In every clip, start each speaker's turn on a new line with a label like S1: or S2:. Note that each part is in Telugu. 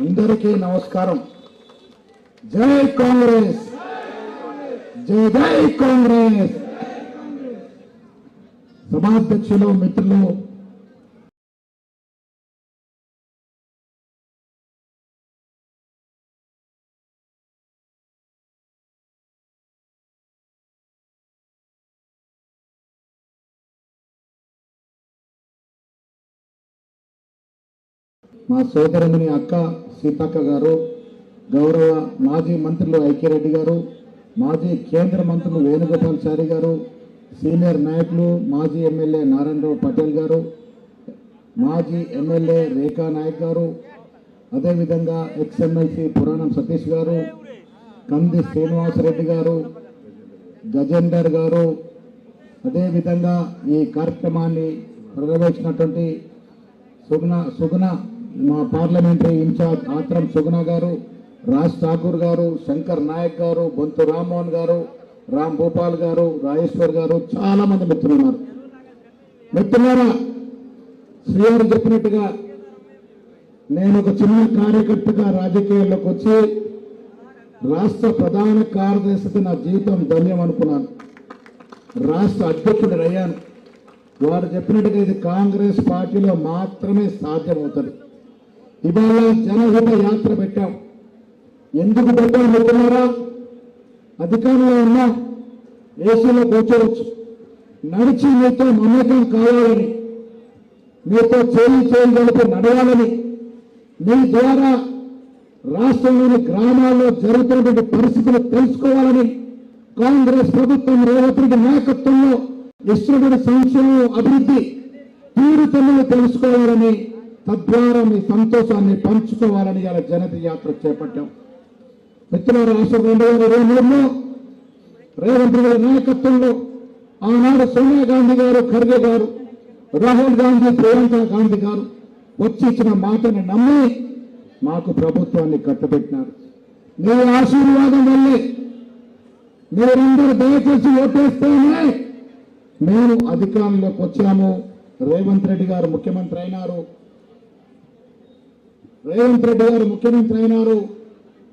S1: అందరికీ నమస్కారం. జై కాంగ్రెస్. జై జై కాంగ్రెస్. సభాధ్యక్షులు మిత్రులు మా సోదరుని అక్క సీతక్క గారు గౌరవ మాజీ మంత్రులు ఐక్యరెడ్డి గారు మాజీ కేంద్ర మంత్రులు వేణుగోపాల్చారి గారు సీనియర్ నాయకులు మాజీ ఎమ్మెల్యే నారాయణరావు పటేల్ గారు మాజీ ఎమ్మెల్యే రేఖా నాయక్ గారు అదేవిధంగా ఎక్స్ఎమ్మెల్సీ పురాణం సతీష్ గారు కంది శ్రీనివాసరెడ్డి గారు గజేందర్ గారు అదేవిధంగా ఈ కార్యక్రమాన్ని నిర్వహించినటువంటి సుగుణ సుగుణ మా పార్లమెంటరీ ఇన్ఛార్జ్ ఆత్రం సుగుణ గారు రాజ్ ఠాకూర్ గారు శంకర్ నాయక్ గారు బొంతు రామ్మోహన్ గారు రామ్ భూపాల్ గారు రాజేశ్వర్ గారు చాలా మంది మిత్రులు ఉన్నారు మిత్రులారా శ్రీవారు చెప్పినట్టుగా నేను ఒక చిన్న కార్యకర్తగా రాజకీయాల్లోకి వచ్చి రాష్ట్ర ప్రధాన కార్యదర్శికి నా జీవితం ధన్యం అనుకున్నాను. రాష్ట్ర అధ్యక్షుడు అయ్యాను. వారు చెప్పినట్టుగా ఇది కాంగ్రెస్ పార్టీలో మాత్రమే సాధ్యమవుతుంది. ఇవాళ జనహిత యాత్ర పెట్టాం. ఎందుకు పెట్టాం పెట్టినారా అధికారంలో ఉన్న ఏసీలో కూర్చోవచ్చు. నడిచి మీతో మమేకం కావాలని మీతో చేయి చేయి కలిపి నడవాలని మీ ద్వారా రాష్ట్రంలోని గ్రామాల్లో జరుగుతున్నటువంటి పరిస్థితులు తెలుసుకోవాలని కాంగ్రెస్ ప్రభుత్వం రేవంత్ నాయకత్వంలో ఇస్తున్నటువంటి సంక్షేమం అభివృద్ధి తీరుతెన్నులు తెలుసుకోవాలని తద్వారా మీ సంతోషాన్ని పంచుకోవాలని ఇలా జనత యాత్ర చేపట్టాం. మిత్రుల రాష్ట్ర రెండు వేల ఇరవై మూడులో రేవంత్ గారి నాయకత్వంలో ఆనాడు సోనియా గాంధీ గారు ఖర్గే గారు రాహుల్ గాంధీ ప్రియాంక గాంధీ గారు వచ్చి ఇచ్చిన మాటని నమ్మి మాకు ప్రభుత్వాన్ని కట్టబెట్టినారు. మీ ఆశీర్వాదం వల్లే మీరందరూ దయచేసి ఓటేస్తేనే మేము అధికారంలోకి వచ్చాము. రేవంత్ రెడ్డి గారు ముఖ్యమంత్రి అయినారు. రేవంత్ రెడ్డి గారు ముఖ్యమంత్రి అయినారు.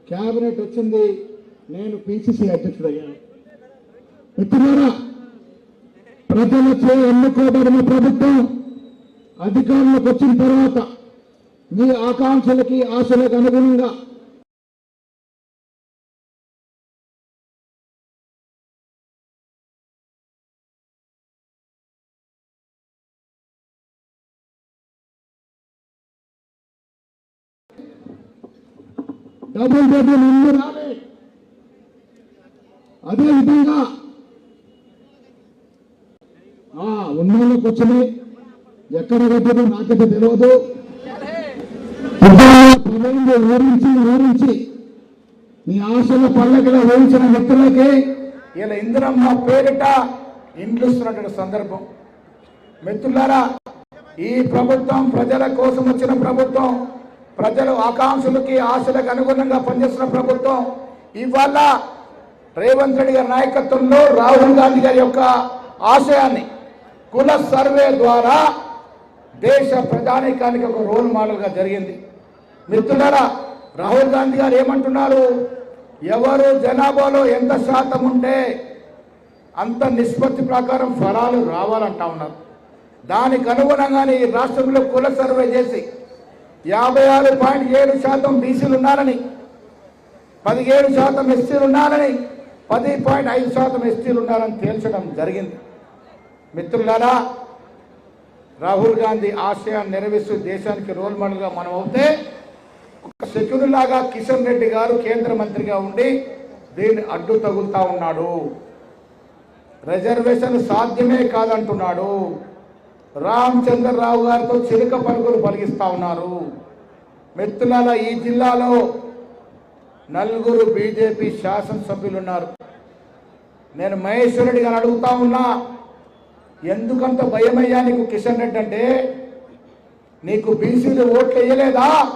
S1: కేబినెట్ వచ్చింది. నేను పిసిసి అధ్యక్షుడయ్యాను. మిత్రులారా ప్రజలచే ఎన్నుకోబడిన ప్రభుత్వం అధికారంలోకి వచ్చిన తర్వాత మీ ఆకాంక్షలకి ఆశలకు అనుగుణంగా డబుల్ బెడ్రూమ్ ఇల్లు రాలే. అదేవిధంగా ఆ ఉన్నోళ్ళకి వచ్చినాయి ఎక్కడ కట్టదో నాకైతే తెలియదు పదైంది ఊరించి ఊరించి నీ ఆశల పల్లకిలో ఊరించిన మిత్రులకి
S2: ఇలా ఇందిరమ్మ పేరిట ఇండ్లు ఇస్తున్నటువంటి సందర్భం. మిత్రులారా ఈ ప్రభుత్వం ప్రజల కోసం వచ్చిన ప్రభుత్వం ప్రజల ఆకాంక్షలకి ఆశలకు అనుగుణంగా పనిచేస్తున్న ప్రభుత్వం ఇవాళ రేవంత్ రెడ్డి గారి నాయకత్వంలో రాహుల్ గాంధీ గారి యొక్క ఆశయాన్ని కుల సర్వే ద్వారా దేశ ప్రజానీకానికి ఒక రోల్ మోడల్గా జరిగింది. మిత్రులారా రాహుల్ గాంధీ గారు ఏమంటున్నారు? ఎవరు జనాభాలో ఎంత శాతం ఉంటే అంత నిష్పత్తి ప్రకారం ఫలాలు రావాలంటా ఉన్నారు. దానికి అనుగుణంగానే ఈ రాష్ట్రంలో కుల సర్వే చేసి యాభై ఆరు పాయింట్ ఏడు శాతం బీసీలు ఉన్నారని పదిహేడు శాతం ఎస్సీలు ఉన్నారని పది పాయింట్ ఐదు శాతం ఎస్టీలు ఉన్నారని తేల్చడం జరిగింది. మిత్రులారా రాహుల్ గాంధీ ఆశయాన్ని నెరవేరుస్తూ దేశానికి రోల్ మోడల్గా మనం అవుతే ఒక సెక్యూర్ లాగా కిషన్ రెడ్డి గారు కేంద్ర మంత్రిగా ఉండి దీన్ని అడ్డు తగులుతా ఉన్నాడు. రిజర్వేషన్ సాధ్యమే కాదంటున్నాడు. రామచంద్రరావు గారితో చిలుక పలుకులు పలిగిస్తా ఉన్నారు. మిత్రులాల ఈ జిల్లాలో నలుగురు బీజేపీ శాసనసభ్యులు ఉన్నారు. నేను మహేశ్వర్ రెడ్డి గారు అడుగుతా ఉన్నా ఎందుకంత భయమయ్యా నీకు కిషన్ రెడ్డి అంటే? నీకు బీసీలు ఓట్లు వేయలేదా?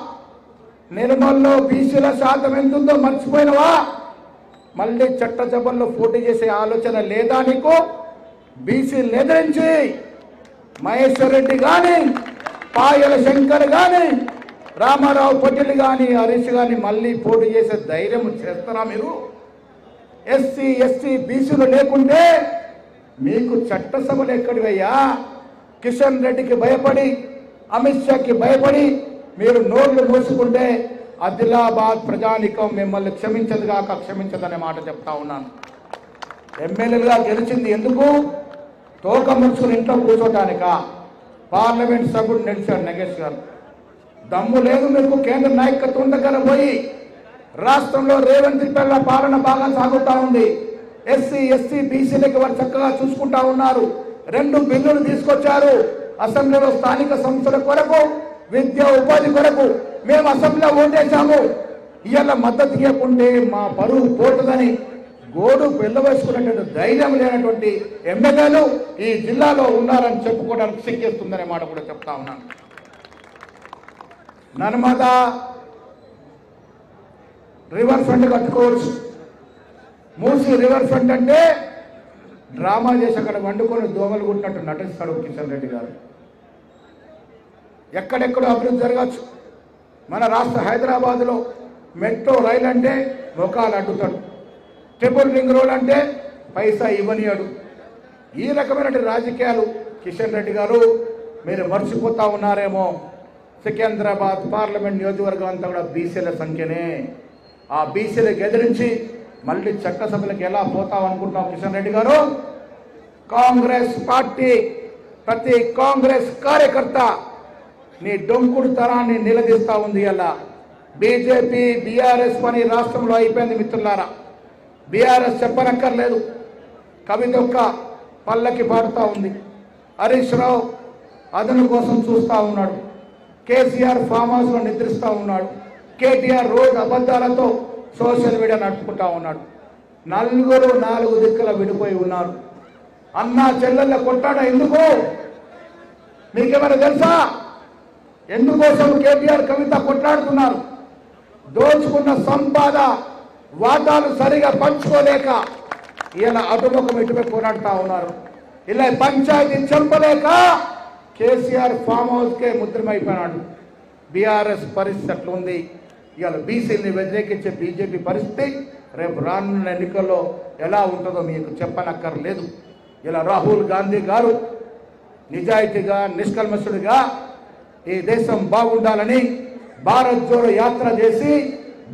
S2: నిర్మల్లో బీసీల శాతం ఎంతుందో మర్చిపోయినవా? మళ్ళీ చట్టసభల్లో పోటీ చేసే ఆలోచన లేదా నీకు? బీసీలు నిద్రించి మహేశ్వర్ రెడ్డి కానీ పాయల శంకర్ కానీ రామారావు పటేల్ కానీ హరీష్ కానీ మళ్ళీ పోటీ చేసే ధైర్యం చేస్తారా మీరు? ఎస్సీ ఎస్టీ బీసీలు లేకుంటే మీకు చట్టసభలు ఎక్కడివయ్యా? కిషన్ రెడ్డికి భయపడి అమిత్ షాకి భయపడి మీరు నోట్లు మూసుకుంటే ఆదిలాబాద్ ప్రజానికం మిమ్మల్ని క్షమించదుగాక క్షమించదనే మాట చెప్తా ఉన్నాను. ఎమ్మెల్యేలుగా గెలిచింది ఎందుకు? తోక ముడుచుకుని ఇంట్లో కూర్చోటానికా? పార్లమెంట్ సభ్యుడు నిలిచారు నగేష్ గారు. దమ్ము లేదు మీకు కేంద్ర నాయకత్వం దగ్గర పోయి రాష్ట్రంలో రేవంత్ పిల్ల పాలన బాగా సాగుతా ఉంది. ఎస్సీ ఎస్సీ బీసీలకి వారు చక్కగా చూసుకుంటా ఉన్నారు. రెండు బిల్లులు తీసుకొచ్చారు. అసెంబ్లీలో స్థానిక సంస్థల కొరకు విద్య ఉపాధి కొరకు మేము అసెంబ్లీలో ఓటేశాము. ఇవాళ మద్దతు ఇవ్వకుంటే మా పరువు పోతుందని గోడు వెళ్ళవేసుకునేటువంటి ధైర్యం లేనటువంటి ఎమ్మెల్యేలు ఈ జిల్లాలో ఉన్నారని చెప్పుకోవడానికి సిగ్గేస్తుందనే మాట కూడా చెప్తా ఉన్నాను నర్మదా రివర్ ఫ్రంట్ కట్టుకోవచ్చు. మూసి రివర్ ఫ్రంట్ అంటే డ్రామా చేసి అక్కడ వండుకొని దోమలు కొట్టినట్టు నటిస్తాడు కిషన్ రెడ్డి గారు. ఎక్కడెక్కడో అభివృద్ధి జరగచ్చు. మన రాష్ట్ర హైదరాబాద్లో మెట్రో రైలు అంటే ముఖాలు అడ్డుతాడు. ట్రిపుల్ రింగ్ రోడ్ అంటే పైసా ఇవ్వనియాడు ఈ రకమైనటువంటి రాజకీయాలు కిషన్ రెడ్డి గారు మీరు మర్చిపోతా ఉన్నారేమో. సికింద్రాబాద్ పార్లమెంట్ నియోజకవర్గం అంతా కూడా బీసీల సంఖ్యనే. ఆ బీసీలు ఎదిరించి మళ్ళీ చట్టసభలకు ఎలా పోతాం అనుకుంటున్నాం కిషన్ రెడ్డి గారు? కాంగ్రెస్ పార్టీ ప్రతి కాంగ్రెస్ కార్యకర్త నీ డొంకుడు తరాన్ని నిలదీస్తా ఉంది అలా. బీజేపీ బీఆర్ఎస్ పని రాష్ట్రంలో అయిపోయింది మిత్రులారా. బీఆర్ఎస్ చెప్పనక్కర్లేదు. కవిత యొక్క పల్లకి పాడుతూ ఉంది. హరీష్ రావు అదను కోసం చూస్తూ ఉన్నాడు. కేసీఆర్ ఫామ్ హౌస్లో నిద్రిస్తూ ఉన్నాడు. కేటీఆర్ రోజు అబద్ధాలతో సోషల్ మీడియా నడుపుకుంటా ఉన్నాడు. నలుగురు నాలుగు దిక్కుల విడిపోయి ఉన్నారు. అన్నా చెల్లెళ్ళ కొట్టాడ ఎందుకు? మీకేమైనా తెలుసా? ఎందుకోసం కేటీఆర్ కవిత కొట్లాడుతున్నారు? దోచుకున్న సంపాద వాటాలు సరిగా పంచుకోలేక ఇలా అటుముఖం ఇటుపై పోరాడుతూ ఉన్నారు. ఇలా పంచాయతీ చంపలేక కేసీఆర్ ఫామ్ హౌస్కే ముద్రమైపోయినాడు. బీఆర్ఎస్ పరిస్థితి అట్లా ఉంది ఇవాళ బీసీని వ్యతిరేకించే బీజేపీ పరిస్థితి రేపు రానున్న ఎన్నికల్లో ఎలా ఉంటుందో మీకు చెప్పనక్కర్లేదు. ఇలా రాహుల్ గాంధీ గారు నిజాయితీగా నిష్కల్మషుడిగా ఈ దేశం బాగుండాలని భారత్ జోడో యాత్ర చేసి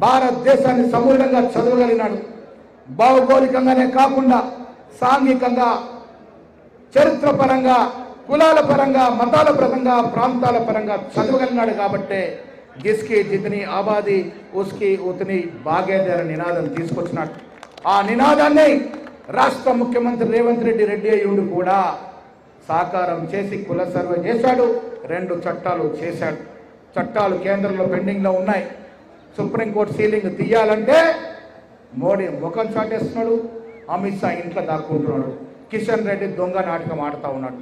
S2: భారతదేశాన్ని సమూలంగా చదవగలిగినాడు. భౌగోళికంగానే కాకుండా సాంఘికంగా చరిత్ర పరంగా కులాల పరంగా మతాల పరంగా ప్రాంతాల పరంగా చదవగలిగినాడు కాబట్టే జిస్కి జితని ఆబాది ఉస్కి ఉతని బాగేదర నినాదం తీసుకొచ్చినాడు. ఆ నినాదాన్ని రాష్ట్ర ముఖ్యమంత్రి రేవంత్ రెడ్డి రెడ్డి అయ్యుడు కూడా సాకారం చేసి కుల సర్వే చేశాడు రెండు చట్టాలు చేశాడు. చట్టాలు కేంద్రంలో పెండింగ్లో ఉన్నాయి. సుప్రీంకోర్టు సీలింగ్ తీయాలంటే మోడీ ముఖం చాటేస్తున్నాడు అమిత్ షా ఇంట్లో దాక్కుంటున్నాడు కిషన్ రెడ్డి దొంగ నాటకం ఆడుతూ ఉన్నాడు.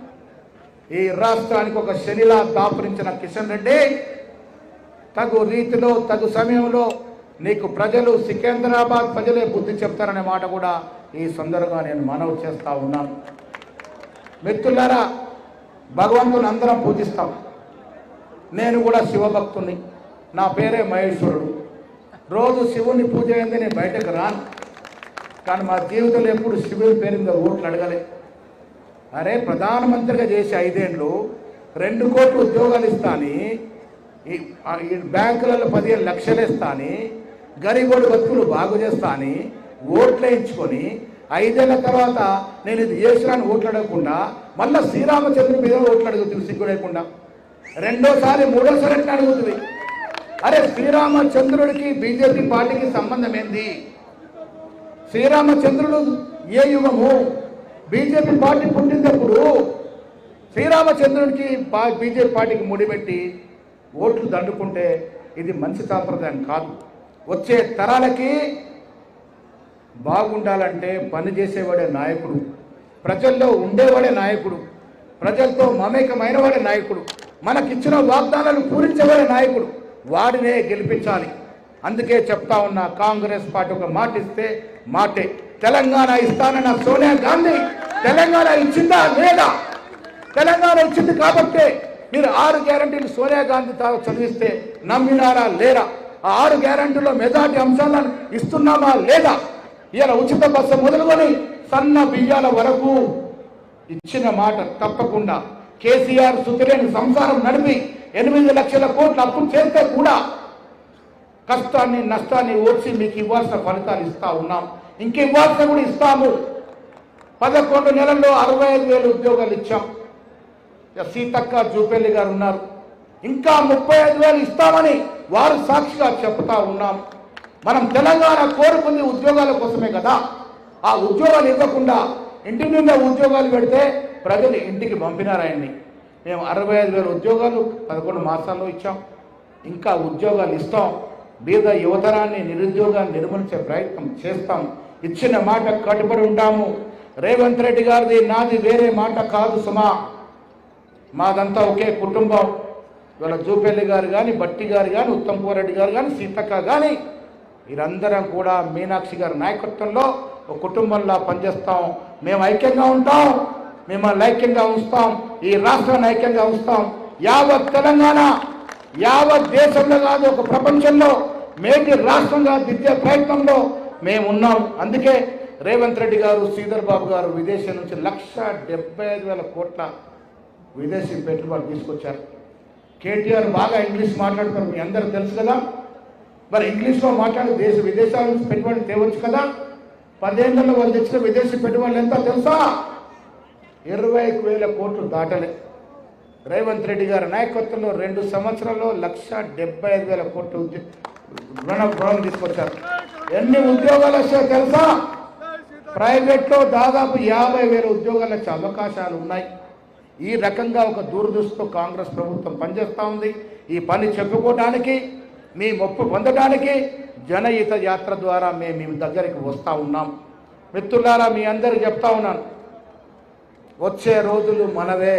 S2: ఈ రాష్ట్రానికి ఒక శనిలా దాపురించిన కిషన్ రెడ్డి తగు రీతిలో తగు సమయంలో నీకు ప్రజలు సికింద్రాబాద్ ప్రజలే బుద్ధి చెప్తారనే మాట కూడా ఈ సందర్భంగా నేను మనవి చేస్తా ఉన్నాను. మిత్రులారా భగవంతుని అందరం పూజిస్తాం. నేను కూడా శివభక్తుని నా పేరే మహేశ్వరుడు. రోజు శివుని పూజ అయింది నేను బయటకు రాను. కానీ మా జీవితంలో ఎప్పుడు శివుని పేరు మీద ఓట్లు అడగలే. అరే ప్రధానమంత్రిగా చేసి ఐదేళ్ళు రెండు కోట్లు ఉద్యోగాలు ఇస్తాని ఈ బ్యాంకులలో పదిహేను లక్షలు ఇస్తాని గరీబోడి బతుకులు బాగు చేస్తాని ఓట్లు వేయించుకొని ఐదేళ్ళ తర్వాత నేను ఇది చేసినాను ఓట్లు అడగకుండా మళ్ళీ శ్రీరామచంద్రుడి మీద ఓట్లు అడుగుతుంది సిగ్గు లేకుండా రెండోసారి మూడోసారి ఎట్లా అడుగుతుంది. అరే శ్రీరామచంద్రుడికి బీజేపీ పార్టీకి సంబంధం ఏంది? శ్రీరామచంద్రుడు ఏ యుగము? బీజేపీ పార్టీ పుట్టినప్పుడు శ్రీరామచంద్రుడికి పా- బీజేపీ పార్టీకి ముడిపెట్టి ఓట్లు దండుకుంటే ఇది మంచి సాంప్రదాయం కాదు. వచ్చే తరాలకి బాగుండాలంటే పని చేసేవాడే నాయకుడు. ప్రజల్లో ఉండేవాడే నాయకుడు. ప్రజలతో మమేకమైన వాడే నాయకుడు. మనకిచ్చిన వాగ్దానాలు పూరించేవాడే నాయకుడు. వాడినే గెలిపించాలి. అందుకే చెప్తా ఉన్నా కాంగ్రెస్ పార్టీ ఒక మాట ఇస్తే మాటే. తెలంగాణ ఇస్తానన్న సోనియా గాంధీ తెలంగాణ ఇచ్చిందా లేదా? తెలంగాణ ఇచ్చింది కాబట్టే మీరు ఆరు గ్యారంటీలు సోనియా గాంధీ చదివిస్తే నమ్మినారా లేరా? ఆ ఆరు గ్యారంటీలో మెజార్టీ అంశాలను ఇస్తున్నామా లేదా? ఇలా ఉచిత బస్సు మొదలుకొని సన్న బియ్యాల వరకు ఇచ్చిన మాట తప్పకుండా కేసీఆర్ సుతిరేని సంసారం నడిపి ఎనిమిది లక్షల కోట్లు అప్పు చేస్తే కూడా కష్టాన్ని నష్టాన్ని ఓడ్చి మీకు ఇవ్వాల్సిన ఫలితాలు ఇస్తా ఉన్నాం. ఇంక ఇవ్వాల్సిన కూడా ఇస్తాము. పదకొండు నెలల్లో అరవై ఐదు వేలు ఉద్యోగాలు ఇచ్చాం. సీతక్క జూపల్లి గారు ఉన్నారు. ఇంకా ముప్పై ఐదు వేలు ఇస్తామని వారు సాక్షిగా చెప్తా ఉన్నాం. మనం తెలంగాణ కోరుకుంది ఉద్యోగాల కోసమే కదా. ఆ ఉద్యోగాలు ఇవ్వకుండా ఇంటి నిండా ఉద్యోగాలు పెడితే ప్రజలు ఇంటికి పంపినారాయన్ని. మేము అరవై ఐదు వేల ఉద్యోగాలు పదకొండు మాసాల్లో ఇచ్చాం. ఇంకా ఉద్యోగాలు ఇస్తాం. బీద యువతరాన్ని నిరుద్యోగాన్ని నిర్మూలించే ప్రయత్నం చేస్తాం. ఇచ్చిన మాట కట్టుబడి ఉంటాము. రేవంత్ రెడ్డి గారిది నాది వేరే మాట కాదు సుమా. మాదంతా ఒకే కుటుంబం. ఇవాళ జూపల్లి గారు కానీ బట్టి గారు కానీ ఉత్తమ్ రెడ్డి గారు కానీ సీతక్క కానీ వీరందరం కూడా మీనాక్షి గారి నాయకత్వంలో ఒక కుటుంబంలా పనిచేస్తాం. మేము ఐక్యంగా ఉంటాం. మిమ్మల్ని ఐక్యంగా ఉంచుతాం ఈ రాష్ట్రాన్ని ఐక్యంగా ఉంచుతాం యావత్ తెలంగాణ యావత్ దేశంలో కాదు ఒక ప్రపంచంలో మేటి రాష్ట్రంగా దిద్దే ప్రయత్నంలో మేము ఉన్నాం. అందుకే రేవంత్ రెడ్డి గారు శ్రీధర్ బాబు గారు విదేశం నుంచి లక్ష డెబ్బై ఐదు వేల కోట్ల విదేశీ పెట్టుబడులు తీసుకొచ్చారు. కేటీఆర్ బాగా ఇంగ్లీష్ మాట్లాడతారు మీ అందరూ తెలుసు కదా. మరి ఇంగ్లీష్లో మాట్లాడి దేశ విదేశాల నుంచి పెట్టుబడులు తేవచ్చు కదా? పదేళ్ళలో వాళ్ళు తెచ్చిన విదేశీ పెట్టుబడులు ఎంత తెలుసా? ఇరవై వేల కోట్లు దాటలే. రేవంత్ రెడ్డి గారి నాయకత్వంలో రెండు సంవత్సరాల్లో లక్ష డెబ్బై ఐదు వేల కోట్లు రుణ రుణం తీసుకొచ్చారు. ఎన్ని ఉద్యోగాలు వచ్చాయో తెలుసా? ప్రైవేట్లో దాదాపు యాభై వేల ఉద్యోగాలు వచ్చే అవకాశాలు ఉన్నాయి. ఈ రకంగా ఒక దూరదృష్టితో కాంగ్రెస్ ప్రభుత్వం పనిచేస్తూ ఉంది. ఈ పని చెప్పుకోవడానికి మీ మొప్పు పొందడానికి జనహిత యాత్ర ద్వారా మేము మీ దగ్గరికి వస్తూ ఉన్నాం. మిత్రులారా మీ అందరికి చెప్తా ఉన్నాను. వచ్చే రోజులు మనవే.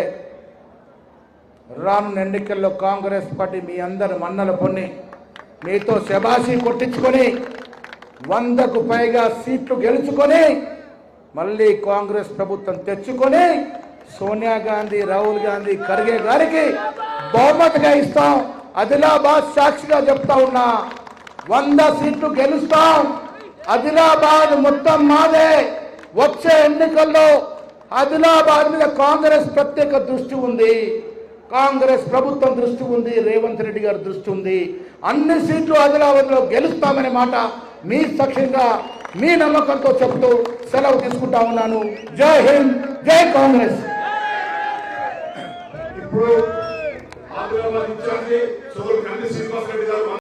S2: రానున్న ఎన్నికల్లో కాంగ్రెస్ పార్టీ మీ అందరి మన్నలు పొన్ని మీతో శబాషి కొట్టించుకొని వందకు పైగా సీట్లు గెలుచుకొని మళ్ళీ కాంగ్రెస్ ప్రభుత్వం తెచ్చుకొని సోనియా గాంధీ రాహుల్ గాంధీ ఖర్గే గారికి బహుమతిగా ఇస్తాం. ఆదిలాబాద్ సాక్షిగా చెప్తా ఉన్నా వంద సీట్లు గెలుస్తాం. ఆదిలాబాద్ మొత్తం మాదే. వచ్చే ఎన్నికల్లో ఆదిలాబాద్ మీద కాంగ్రెస్ ప్రత్యేక దృష్టి ఉంది. కాంగ్రెస్ ప్రభుత్వం దృష్టి ఉంది రేవంత్ రెడ్డి గారి దృష్టి ఉంది. అన్ని సీట్లు ఆదిలాబాద్లో గెలుస్తామనే మాట మీ సాక్ష్యంగా మీ నమ్మకంతో చెప్తూ సెలవు తీసుకుంటా ఉన్నాను. జై హింద్ జై కాంగ్రెస్.
S3: ఇప్పుడు